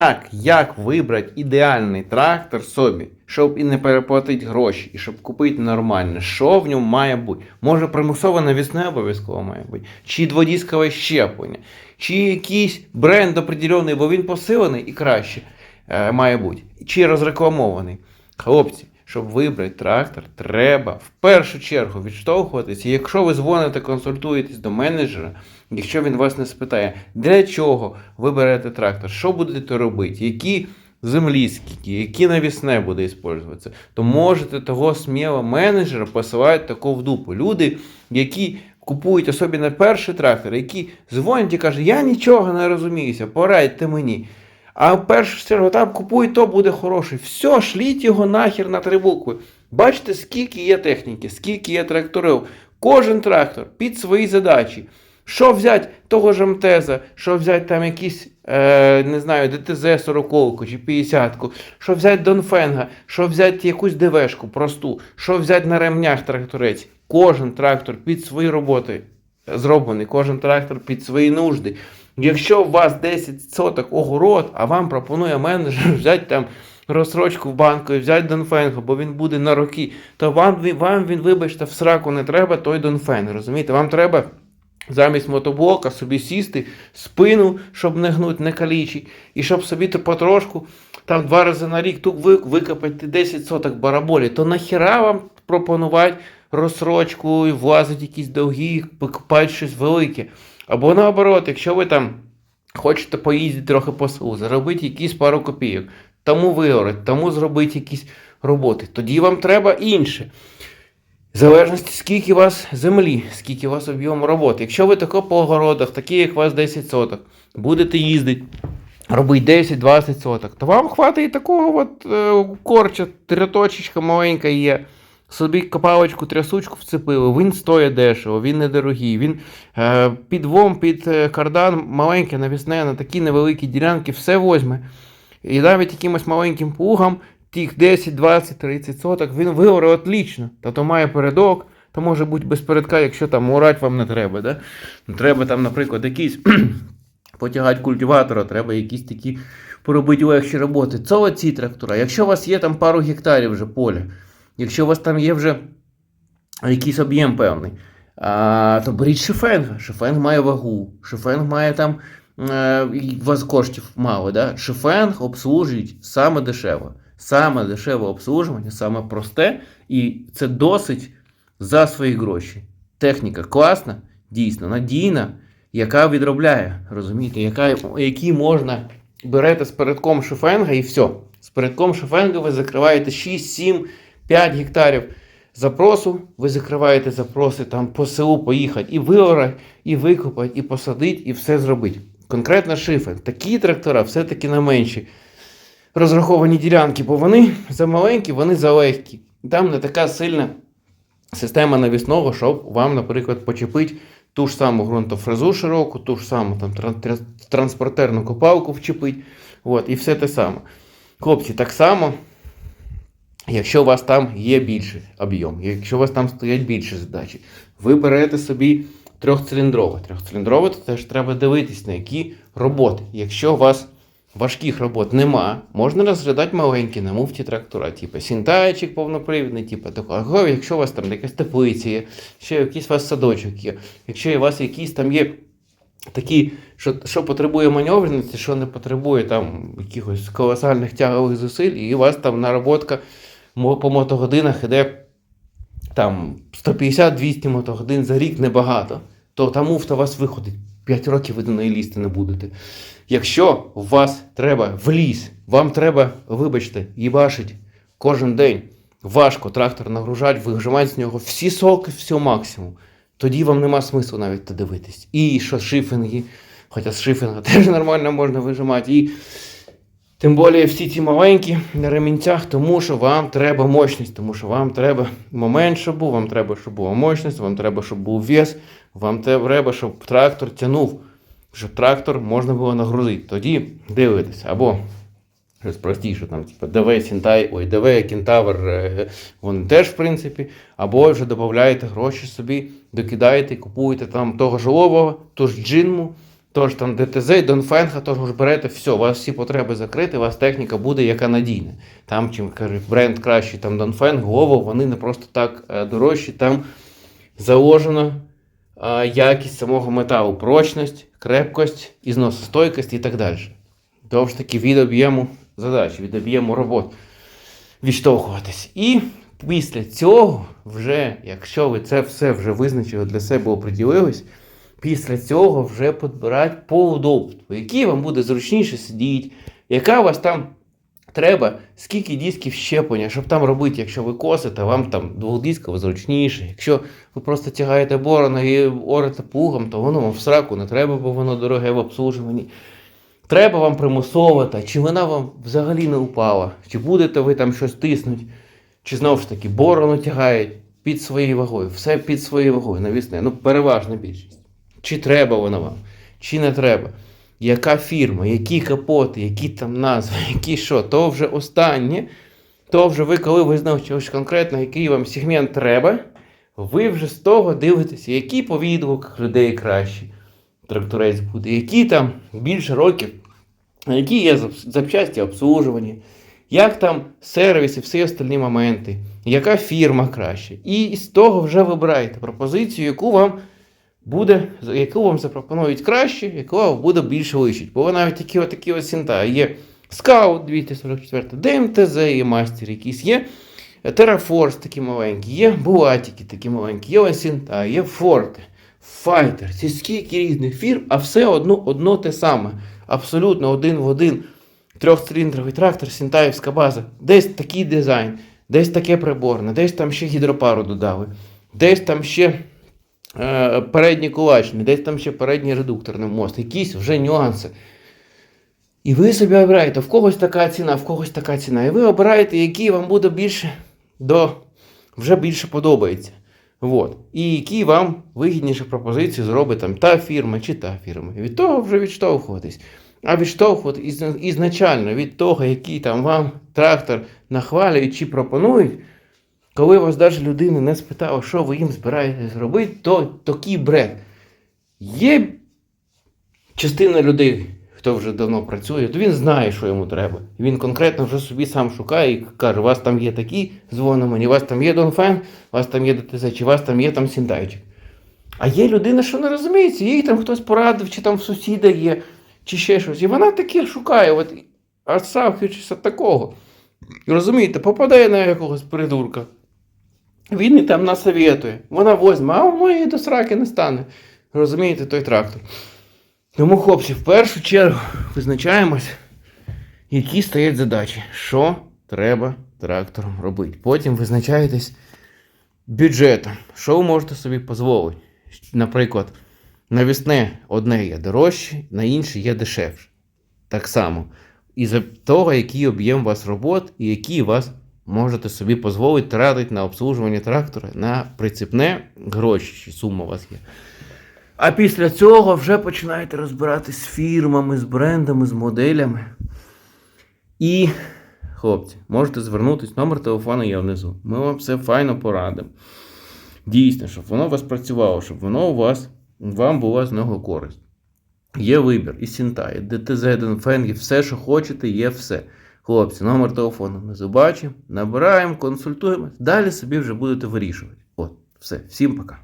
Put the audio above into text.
Так, як вибрати ідеальний трактор собі, щоб і не переплатити гроші, і щоб купити нормальне, що в ньому має бути? Може примусове навісне обов'язково має бути, чи дводіскове щеплення, чи якийсь бренд определений, бо він посилений і краще е, має бути, чи розрекламований. Хлопці, щоб вибрати трактор, треба в першу чергу відштовхуватися. Якщо ви дзвоните, консультуєтесь до менеджера, якщо він вас не спитає, для чого ви берете трактор, що будете робити, які землі скільки, які навісне буде використовуватися, то можете того сміло менеджера посилати таку в дупу. Люди, які купують особливо перший трактор, які дзвонять і кажуть, я нічого не розуміюся, порадьте мені. А в першу чергу там купуй, то буде хороший. Все, шліть його нахер на три букви. Бачите, скільки є техніки, скільки є тракторів. Кожен трактор під свої задачі. Що взяти того ж МТЗа, що взяти там якийсь, е, не знаю, ДТЗ 40 чи 50-ку, що взяти Донфенга, що взяти якусь ДВшку просту, що взяти на ремнях тракторець. Кожен трактор під свої роботи зроблений, кожен трактор під свої нужди. Якщо у вас 10 соток огород, а вам пропонує менеджер взяти там розсрочку в банку і взяти Донфенга, бо він буде на роки, то вам, вам він, вибачте, в сраку не треба той Донфен. Розумієте? Вам треба замість мотоблока собі сісти, спину, щоб не гнуть, не калічить, і щоб собі потрошку там два рази на рік тут викопати 10 соток бараболі, то нахіра вам пропонувати розсрочку і влазити якісь довгі, покупати щось велике. Або наоборот, якщо ви там хочете поїздити трохи по селу, заробити якісь пару копійок, тому вигорати, тому зробити якісь роботи, тоді вам треба інше. В залежності, скільки у вас землі, скільки у вас об'єм роботи. Якщо ви тако по огородах, такі як у вас 10 соток, будете їздити, робити 10-20 соток, то вам хватить такого от е, корча, тряточечка маленька є. Собі копалочку, трясучку вцепили, він стоїть дешево, він недорогий, він е, під вом, під е, кардан маленьке, навісне, на такі невеликі ділянки все возьме. І навіть якимось маленьким плугом тих 10, 20, 30 соток він вигоре отлично. Та то має передок, то може бути без передка, якщо там урать вам не треба. Да? Ну, Треба там, наприклад, якийсь потягати культиватора, треба якісь такі поробити легші роботи. Це оці трактора. Якщо у вас є там пару гектарів вже поля, якщо у вас там є вже якийсь об'єм певний, а, то беріть шифенга. Шифенг має вагу, шифенг має там е, у вас коштів мало. Да? Шифенг обслужують саме дешево. Саме дешеве обслужування, саме просте, і це досить за свої гроші. Техніка класна, дійсно надійна, яка відробляє, розумієте, яка, які можна берете з передком шифенга і все. З передком шифенга ви закриваєте 6, 7, 5 гектарів запросу, ви закриваєте запроси там по селу поїхати і виорати, і викопати, і посадити, і все зробити. Конкретно шифен. Такі трактора все-таки на менші розраховані ділянки, бо вони замаленькі, вони залегкі. Там не така сильна система навісного, щоб вам, наприклад, почепити ту ж саму ґрунтофрезу широку, ту ж саму там, тран- тран- транспортерну копалку вчепити. От, і все те саме. Хлопці, так само, якщо у вас там є більший об'єм, якщо у вас там стоять більші задачі, ви берете собі трьохциліндрове. Трьохциліндрове, то теж треба дивитись, на які роботи. Якщо у вас важких робот нема, можна розглядати маленькі на муфті трактора, типу сінтайчик повнопривідний, типу такого. Якщо у вас там якась теплиця є, ще якийсь у вас садочок є, якщо у вас якісь там є такі, що, що потребує маневреності, що не потребує там якихось колосальних тягових зусиль, і у вас там наработка по мотогодинах іде там 150-200 мотогодин за рік небагато, то та муфта у вас виходить. 5 років ви до неї лізти не будете. Якщо у вас треба в ліс, вам треба, вибачте, їбашить кожен день, важко трактор нагружати, вижимати з нього всі соки, все максимум, тоді вам нема смислу навіть то дивитись. І що шифінги, хоча з шифінга теж нормально можна вижимати. І тим більше всі ці маленькі на ремінцях, тому що вам треба мощність, тому що вам треба момент, щоб був, вам треба, щоб була мощність, вам треба, щоб був вес, вам треба, щоб трактор тягнув, щоб трактор можна було нагрузити. Тоді дивитися. Або щось простіше, там, типу, ДВ Сінтай, ой, ДВ Кентавр, е, вони теж, в принципі, або вже додаєте гроші собі, докидаєте, купуєте там того ж ту ж джинму, Тож там ДТЗ, Донфенга, тож ви берете все, у вас всі потреби закриті, у вас техніка буде яка надійна. Там, чим кажуть, бренд кращий, там Донфенг, Гово, вони не просто так е, дорожчі, там заложено е, якість самого металу, прочність, крепкость, ізносостойкість і так далі. Тож таки від об'єму задач, від об'єму робот відштовхуватись. І після цього, вже, якщо ви це все вже визначили для себе, оприділились, після цього вже підбирати по удобству, який вам буде зручніше сидіти, яка у вас там треба, скільки дисків щеплення, щоб там робити, якщо ви косите, вам там двохдисково зручніше. Якщо ви просто тягаєте борону і орете плугом, то воно вам в сраку не треба, бо воно дороге в обслужуванні. Треба вам примусово, чи вона вам взагалі не упала, чи будете ви там щось тиснути, чи знову ж таки борону тягають під своєю вагою, все під своєю вагою, навісне, ну переважна більшість. Чи треба вона вам, чи не треба. Яка фірма, які капоти, які там назви, які що, то вже останнє, то вже ви, коли ви знаєте чогось конкретно, який вам сегмент треба, ви вже з того дивитеся, які по відгуках людей кращі тракторець буде, які там більше років, які є запчасті обслужування, як там сервіс і всі остальні моменти, яка фірма краще. І з того вже вибираєте пропозицію, яку вам буде, яку вам запропонують краще, яку вам буде більше личить. Бо навіть такі отакі ось синта. Є Scout 244, ДМТЗ є мастер якийсь, є Terraforce такі маленькі, є Буатіки такі маленькі, є ось є Forte. Файтер, це скільки різних фірм, а все одно, одно те саме. Абсолютно один в один. Трьохциліндровий трактор, Сінтаївська база. Десь такий дизайн, десь таке приборне, десь там ще гідропару додали, десь там ще передній кулачний, десь там ще передній редукторний мост, якісь вже нюанси. І ви собі обираєте, в когось така ціна, в когось така ціна. І ви обираєте, який вам буде більше до вже більше подобається. Вот. І які вам вигідніше пропозиції зробить там та фірма чи та фірма. Від того вже відштовхуватись. А відштовхувати із, ізначально від того, який там вам трактор нахвалюють чи пропонують, коли вас навіть людина не спитала, що ви їм збираєтесь робити, то такий бред. Є частина людей, хто вже давно працює, то він знає, що йому треба. Він конкретно вже собі сам шукає і каже, у вас там є такі, дзвони мені, у вас там є Донфен, у вас там є ДТЗ, чи у вас там є там Сіндайчик. А є людина, що не розуміється, їй там хтось порадив, чи там в сусіда є, чи ще щось. І вона таке шукає, от, відсавхуючись від такого. І розумієте, попадає на якогось придурка. Він і там насоветує. Вона возьме, а воно їй до сраки не стане. Розумієте, той трактор. Тому, хлопці, в першу чергу визначаємось, які стоять задачі, що треба трактором робити. Потім визначаєтесь бюджетом, що ви можете собі дозволити. Наприклад, навісне одне є дорожче, на інше є дешевше. Так само. Із-за того, який об'єм у вас робот і який вас можете собі дозволити тратити на обслужування трактора, на прицепне гроші, чи сума у вас є. А після цього вже починаєте розбиратись з фірмами, з брендами, з моделями. І, хлопці, можете звернутися, номер телефону є внизу. Ми вам все файно порадимо. Дійсно, щоб воно у вас працювало, щоб воно у вас, вам була з нього користь. Є вибір, і Сінтай, і ДТЗ, Денфенг, все, що хочете, є все. Хлопці, номер телефону ми забачимо, набираємо, консультуємо. Далі собі вже будете вирішувати. От, все, всім пока.